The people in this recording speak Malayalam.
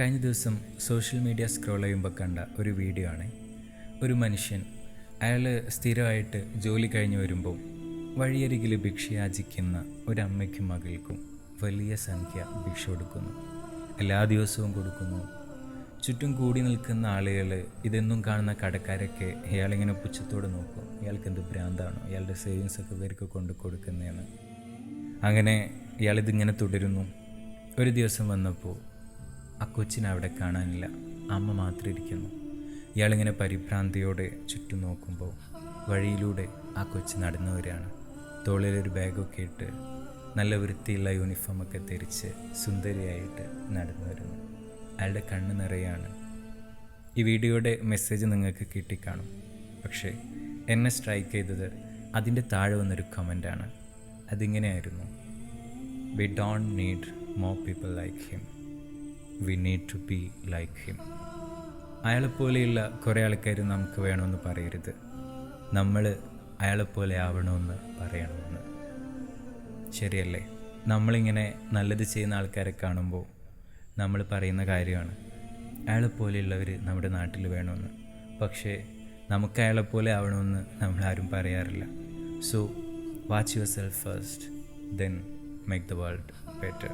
കഴിഞ്ഞ ദിവസം സോഷ്യൽ മീഡിയ സ്ക്രോൾ ചെയ്യുമ്പോൾ കണ്ട ഒരു വീഡിയോ ആണ്. ഒരു മനുഷ്യൻ അയാൾ സ്ഥിരമായിട്ട് ജോലി കഴിഞ്ഞ് വരുമ്പോൾ വഴിയരികിൽ ഭിക്ഷ യാചിക്കുന്ന ഒരമ്മയ്ക്കും മകൾക്കും വലിയ സംഖ്യ ഭിക്ഷ കൊടുക്കുന്നു. എല്ലാ ദിവസവും കൊടുക്കുന്നു. ചുറ്റും കൂടി നിൽക്കുന്ന ആളുകൾ ഇതെന്നും കാണുന്ന കടക്കാരൊക്കെ ഇയാളിങ്ങനെ പുച്ഛത്തോടെ നോക്കും. ഇയാൾക്ക് എന്ത് ഭ്രാന്താണോ? ഇയാളുടെ സേവിങ്സ് ഒക്കെ ഇവർക്ക് കൊണ്ട് കൊടുക്കുന്നതെന്ന് അങ്ങനെ ഇയാളിതിങ്ങനെ തുടരുന്നു. ഒരു ദിവസം വന്നപ്പോൾ ആ കൊച്ചിനെ അവിടെ കാണാനില്ല. അമ്മ മാത്രം ഇരിക്കുന്നു. ഇയാളിങ്ങനെ പരിഭ്രാന്തിയോടെ ചുറ്റും നോക്കുമ്പോൾ വഴിയിലൂടെ ആ കൊച്ച് നടന്നു തോളിലൊരു ബാഗൊക്കെ ഇട്ട് നല്ല വൃത്തിയുള്ള യൂണിഫോമൊക്കെ ധരിച്ച് സുന്ദരിയായിട്ട് നടന്നു വരുന്നു. അയാളുടെ കണ്ണ് നിറയാണ്. ഈ വീഡിയോയുടെ മെസ്സേജ് നിങ്ങൾക്ക് കിട്ടിക്കാണും. പക്ഷേ എന്നെ സ്ട്രൈക്ക് ചെയ്തത് അതിന്റെ താഴെ വന്നൊരു കമന്റാണ് അതിങ്ങനെയായിരുന്നു. We don't need more people like him we need to be like him അയാളെപ്പോലെയുള്ള കുറേ ആൾക്കാർ നമുക്ക് വേണമെന്ന് പറയരുത്. നമ്മൾ അയാളെപ്പോലെ ആവണമെന്ന് പറയണമെന്ന്. ശരിയല്ലേ? നമ്മളിങ്ങനെ നല്ലത് ചെയ്യുന്ന ആൾക്കാരെ കാണുമ്പോൾ നമ്മൾ പറയുന്ന കാര്യമാണ്. അയാളെപ്പോലെയുള്ളവർ നമ്മുടെ നാട്ടിൽ വേണമെന്ന്. പക്ഷേ നമുക്ക് അയാളെപ്പോലെ ആവണമെന്ന് നമ്മൾ ആരും പറയാറില്ല. So watch your self first then make the world better